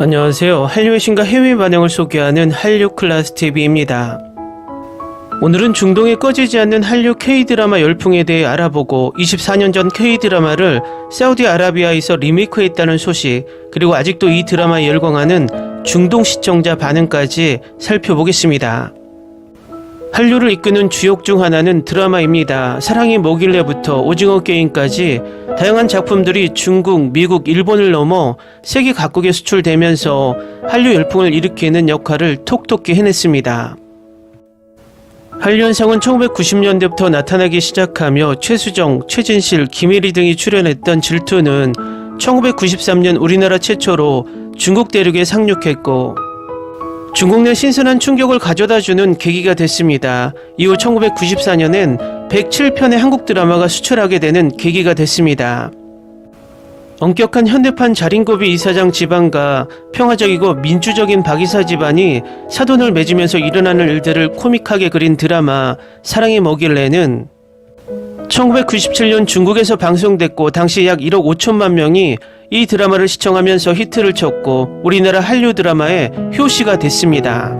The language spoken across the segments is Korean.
안녕하세요. 한류의 신과 해외 반응을 소개하는 한류 클라스 TV입니다. 오늘은 중동에 꺼지지 않는 한류 K-드라마 열풍에 대해 알아보고 24년 전 K-드라마를 사우디아라비아에서 리메이크했다는 소식, 그리고 아직도 이 드라마에 열광하는 중동 시청자 반응까지 살펴보겠습니다. 한류를 이끄는 주역 중 하나는 드라마입니다. 사랑이 뭐길래부터 오징어 게임까지 다양한 작품들이 중국, 미국, 일본을 넘어 세계 각국에 수출되면서 한류 열풍을 일으키는 역할을 톡톡히 해냈습니다. 한류 현상은 1990년대부터 나타나기 시작하며 최수정, 최진실, 김혜리 등이 출연했던 질투는 1993년 우리나라 최초로 중국 대륙에 상륙했고 중국 내 신선한 충격을 가져다 주는 계기가 됐습니다. 이후 1994년엔 107편의 한국 드라마가 수출하게 되는 계기가 됐습니다. 엄격한 현대판 자린고비 이사장 집안과 평화적이고 민주적인 박이사 집안이 사돈을 맺으면서 일어나는 일들을 코믹하게 그린 드라마 사랑이 뭐길래는 1997년 중국에서 방송됐고 당시 약 1억 5천만 명이 이 드라마를 시청하면서 히트를 쳤고 우리나라 한류 드라마의 효시가 됐습니다.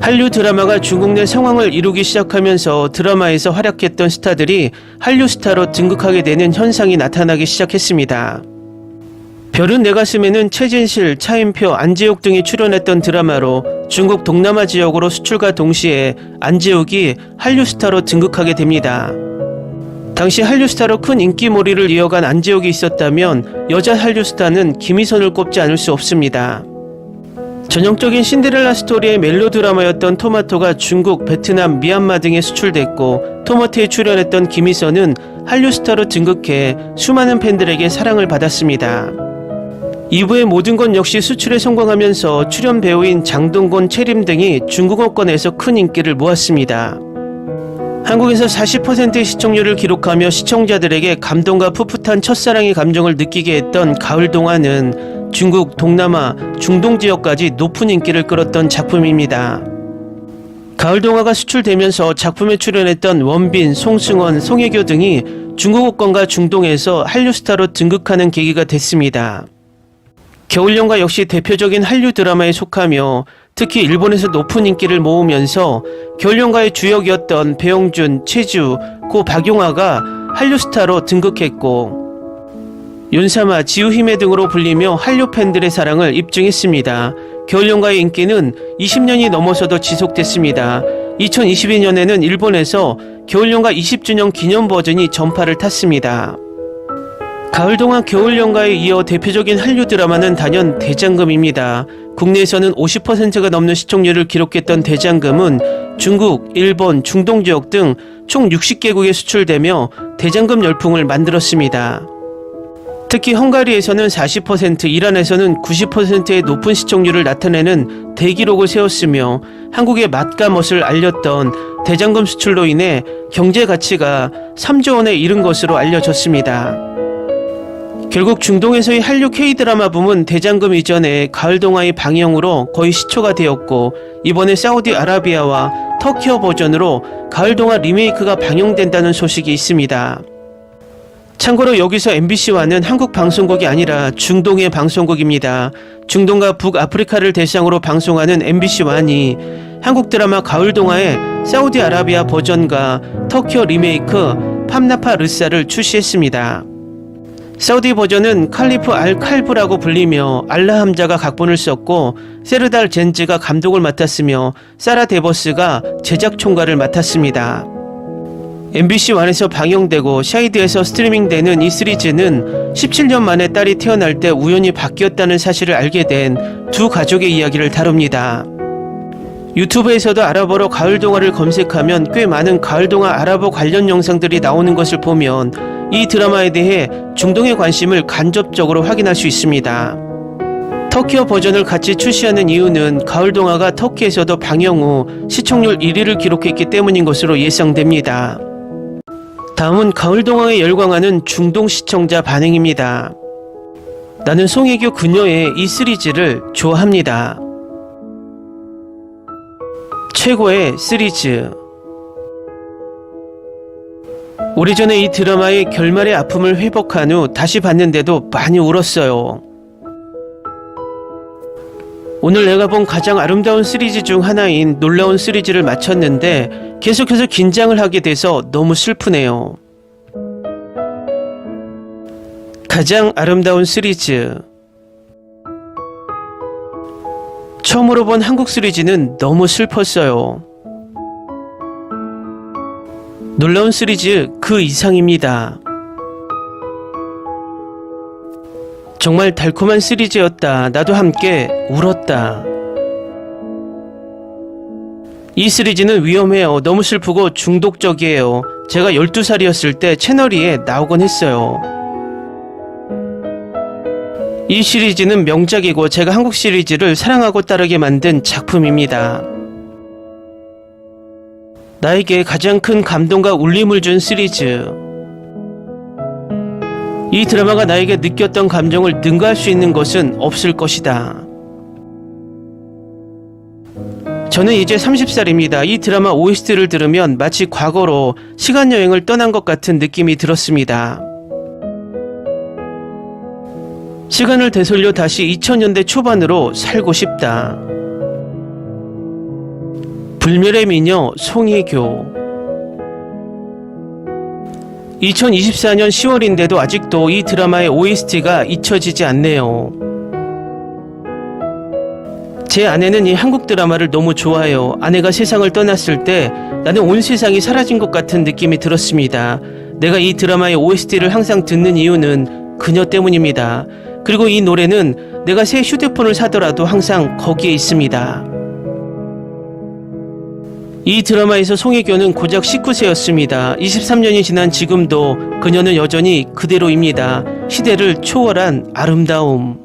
한류 드라마가 중국 내 상황을 이루기 시작하면서 드라마에서 활약했던 스타들이 한류 스타로 등극하게 되는 현상이 나타나기 시작했습니다. 별은 내 가슴에는 최진실, 차인표, 안재욱 등이 출연했던 드라마로 중국 동남아 지역으로 수출과 동시에 안재욱이 한류 스타로 등극하게 됩니다. 당시 한류 스타로 큰 인기몰이를 이어간 안재욱이 있었다면 여자 한류 스타는 김희선을 꼽지 않을 수 없습니다. 전형적인 신데렐라 스토리의 멜로 드라마였던 토마토가 중국, 베트남, 미얀마 등에 수출됐고 토마토에 출연했던 김희선은 한류 스타로 등극해 수많은 팬들에게 사랑을 받았습니다. 2부의 모든 건 역시 수출에 성공하면서 출연 배우인 장동건, 채림 등이 중국어권에서 큰 인기를 모았습니다. 한국에서 40%의 시청률을 기록하며 시청자들에게 감동과 풋풋한 첫사랑의 감정을 느끼게 했던 가을 동화는 중국, 동남아, 중동 지역까지 높은 인기를 끌었던 작품입니다. 가을 동화가 수출되면서 작품에 출연했던 원빈, 송승헌, 송혜교 등이 중국어권과 중동에서 한류 스타로 등극하는 계기가 됐습니다. 겨울연가 역시 대표적인 한류 드라마에 속하며 특히 일본에서 높은 인기를 모으면서 겨울연가의 주역이었던 배용준, 최주, 고 박용화가 한류 스타로 등극했고 윤사마, 지우히메 등으로 불리며 한류 팬들의 사랑을 입증했습니다. 겨울연가의 인기는 20년이 넘어서도 지속됐습니다. 2022년에는 일본에서 겨울연가 20주년 기념 버전이 전파를 탔습니다. 가을 동안 겨울 연가에 이어 대표적인 한류 드라마는 단연 대장금입니다. 국내에서는 50%가 넘는 시청률을 기록했던 대장금은 중국, 일본, 중동 지역 등 총 60개국에 수출되며 대장금 열풍을 만들었습니다. 특히 헝가리에서는 40%, 이란에서는 90%의 높은 시청률을 나타내는 대기록을 세웠으며 한국의 맛과 멋을 알렸던 대장금 수출로 인해 경제 가치가 3조 원에 이른 것으로 알려졌습니다. 결국 중동에서의 한류 K-드라마 붐은 대장금 이전에 가을 동화의 방영으로 거의 시초가 되었고 이번에 사우디아라비아와 터키어 버전으로 가을 동화 리메이크가 방영된다는 소식이 있습니다. 참고로 여기서 MBC와는 한국 방송국이 아니라 중동의 방송국입니다. 중동과 북아프리카를 대상으로 방송하는 MBC와니 한국 드라마 가을 동화의 사우디아라비아 버전과 터키어 리메이크 팜나파 르사를 출시했습니다. 사우디 버전은 칼리프 알 칼브라고 불리며 알라 함자가 각본을 썼고 세르달 젠즈가 감독을 맡았으며 사라 데버스가 제작 총괄을 맡았습니다. MBC 완에서 방영되고 샤이드에서 스트리밍되는 이 시리즈는 17년 만에 딸이 태어날 때 우연히 바뀌었다는 사실을 알게 된 두 가족의 이야기를 다룹니다. 유튜브에서도 아랍어로 가을 동화를 검색하면 꽤 많은 가을 동화 아랍어 관련 영상들이 나오는 것을 보면 이 드라마에 대해 중동의 관심을 간접적으로 확인할 수 있습니다. 터키어 버전을 같이 출시하는 이유는 가을 동화가 터키에서도 방영 후 시청률 1위를 기록했기 때문인 것으로 예상됩니다. 다음은 가을 동화에 열광하는 중동 시청자 반응입니다. 나는 송혜교 그녀의 이 시리즈를 좋아합니다. 최고의 시리즈 오래전에 이 드라마의 결말의 아픔을 회복한 후 다시 봤는데도 많이 울었어요. 오늘 내가 본 가장 아름다운 시리즈 중 하나인 놀라운 시리즈를 마쳤는데 계속해서 긴장을 하게 돼서 너무 슬프네요. 가장 아름다운 시리즈 처음으로 본 한국 시리즈는 너무 슬펐어요. 놀라운 시리즈 그 이상입니다. 정말 달콤한 시리즈였다. 나도 함께 울었다. 이 시리즈는 위험해요. 너무 슬프고 중독적이에요. 제가 12살이었을 때 채널2에 나오곤 했어요. 이 시리즈는 명작이고 제가 한국 시리즈를 사랑하고 따르게 만든 작품입니다. 나에게 가장 큰 감동과 울림을 준 시리즈. 이 드라마가 나에게 느꼈던 감정을 능가할 수 있는 것은 없을 것이다. 저는 이제 30살입니다. 이 드라마 OST를 들으면 마치 과거로 시간여행을 떠난 것 같은 느낌이 들었습니다. 시간을 되돌려 다시 2000년대 초반으로 살고 싶다. 불멸의 미녀 송혜교 2024년 10월인데도 아직도 이 드라마의 OST가 잊혀지지 않네요. 제 아내는 이 한국 드라마를 너무 좋아해요. 아내가 세상을 떠났을 때 나는 온 세상이 사라진 것 같은 느낌이 들었습니다. 내가 이 드라마의 OST를 항상 듣는 이유는 그녀 때문입니다. 그리고 이 노래는 내가 새 휴대폰을 사더라도 항상 거기에 있습니다. 이 드라마에서 송혜교는 고작 19세였습니다. 23년이 지난 지금도 그녀는 여전히 그대로입니다. 시대를 초월한 아름다움.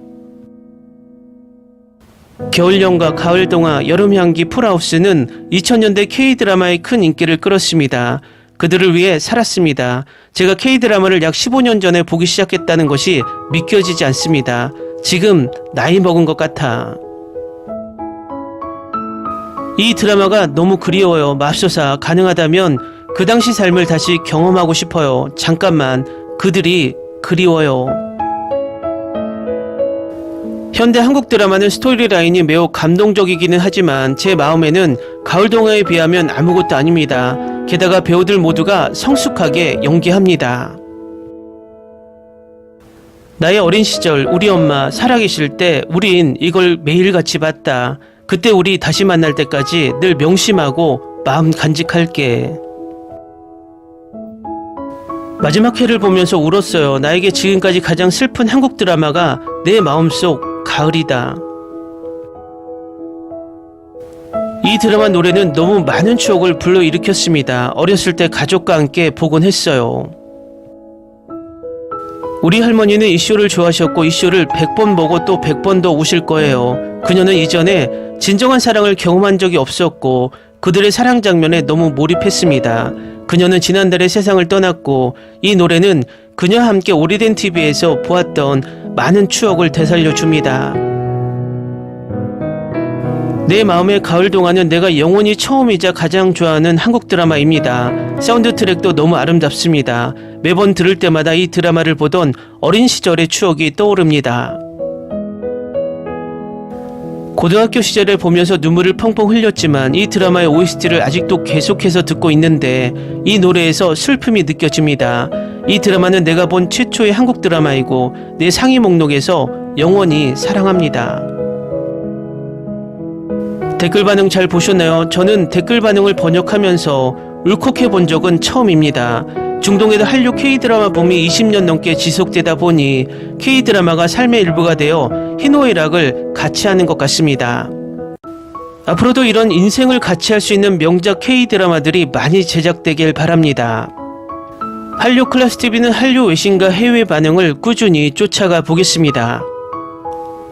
겨울연가, 가을동화, 여름향기, 풀하우스는 2000년대 K드라마의 큰 인기를 끌었습니다. 그들을 위해 살았습니다. 제가 K드라마를 약 15년 전에 보기 시작했다는 것이 믿겨지지 않습니다. 지금 나이 먹은 것 같아. 이 드라마가 너무 그리워요. 맙소사 가능하다면 그 당시 삶을 다시 경험하고 싶어요. 잠깐만 그들이 그리워요. 현대 한국 드라마는 스토리 라인이 매우 감동적이기는 하지만 제 마음에는 가을 동화에 비하면 아무것도 아닙니다. 게다가 배우들 모두가 성숙하게 연기합니다. 나의 어린 시절 우리 엄마 살아계실 때 우린 이걸 매일같이 봤다. 그때 우리 다시 만날 때까지 늘 명심하고 마음 간직할게. 마지막 회를 보면서 울었어요. 나에게 지금까지 가장 슬픈 한국 드라마가 내 마음속 가을이다. 이 드라마 노래는 너무 많은 추억을 불러일으켰습니다. 어렸을 때 가족과 함께 보곤 했어요. 우리 할머니는 이 쇼를 좋아하셨고 이 쇼를 100번 보고 또 100번 더 우실 거예요. 그녀는 이전에 진정한 사랑을 경험한 적이 없었고 그들의 사랑 장면에 너무 몰입했습니다. 그녀는 지난달에 세상을 떠났고 이 노래는 그녀와 함께 오래된 TV에서 보았던 많은 추억을 되살려 줍니다. 내 마음의 가을 동안은 내가 영원히 처음이자 가장 좋아하는 한국 드라마입니다. 사운드 트랙도 너무 아름답습니다. 매번 들을 때마다 이 드라마를 보던 어린 시절의 추억이 떠오릅니다. 고등학교 시절에 보면서 눈물을 펑펑 흘렸지만 이 드라마의 OST를 아직도 계속해서 듣고 있는데 이 노래에서 슬픔이 느껴집니다. 이 드라마는 내가 본 최초의 한국 드라마이고 내 상위 목록에서 영원히 사랑합니다. 댓글 반응 잘 보셨나요? 저는 댓글 반응을 번역하면서 울컥해 본 적은 처음입니다. 중동에도 한류 K드라마 붐이 20년 넘게 지속되다 보니 K드라마가 삶의 일부가 되어 희노애락을 같이 하는 것 같습니다. 앞으로도 이런 인생을 같이 할 수 있는 명작 K드라마들이 많이 제작되길 바랍니다. 한류 클래스 TV는 한류 외신과 해외 반응을 꾸준히 쫓아가 보겠습니다.